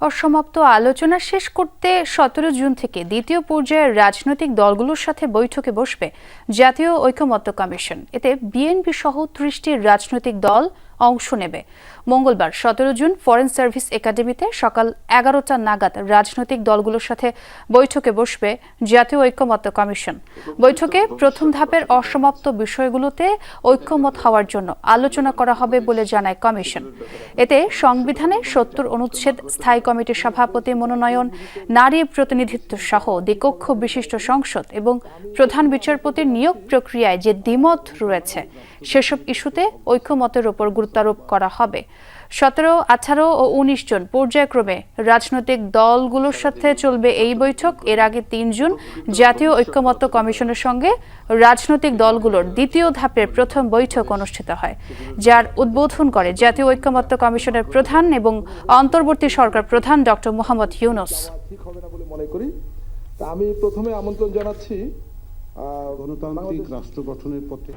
অসমাপ্ত আলোচনা শেষ করতে সতেরো জুন থেকে দ্বিতীয় পর্যায়ের রাজনৈতিক দলগুলোর সাথে বৈঠকে বসবে জাতীয় ঐক্যমত্য কমিশন। এতে বিএনপি সহ ত্রিশটি রাজনৈতিক দল অংশ নেবে। মঙ্গলবার সতেরো জুন ফরেন সার্ভিস একাডেমিতে সকাল এগারোটা নাগাদ রাজনৈতিক দলগুলোর সাথে বৈঠকে বসবে জাতীয় ঐক্যমত্য কমিশন। বৈঠকে প্রথম ধাপের অসমাপ্ত বিষয়গুলোতে ঐক্যমত হওয়ার জন্য আলোচনা করা হবে বলে জানায় কমিশন। এতে সংবিধানে সত্তর অনুচ্ছেদ, স্থায়ী কমিটির সভাপতি মনোনয়ন, নারী প্রতিনিধিত্ব সহ দ্বিকক্ষ বিশিষ্ট সংসদ এবং প্রধান বিচারপতির নিয়োগ প্রক্রিয়ায় যে দ্বিমত রয়েছে, সেসব ইস্যুতে ঐক্যমতের ওপর গুরুত্বারোপ করা হবে। সতেরো আঠারো ও উনিশ জন পর্যায়ক্রমে রাজনৈতিক দলগুলোর সাথে চলবে এই বৈঠক। এর আগে তিন জুন জাতীয় ঐক্যমত্য কমিশনের সঙ্গে রাজনৈতিক দলগুলোর দ্বিতীয় ধাপের প্রথম বৈঠক অনুষ্ঠিত হয় যার উদ্বোধন করে জাতীয় ঐক্যমত্য কমিশনের প্রধান এবং অন্তর্বর্তী সরকার প্রধান ডক্টর মোহাম্মদ ইউনুস। মনে আমি প্রথমে আমন্ত্রণ জানাচ্ছি আহ, গণতান্ত্রিক রাষ্ট্র গঠনের পথে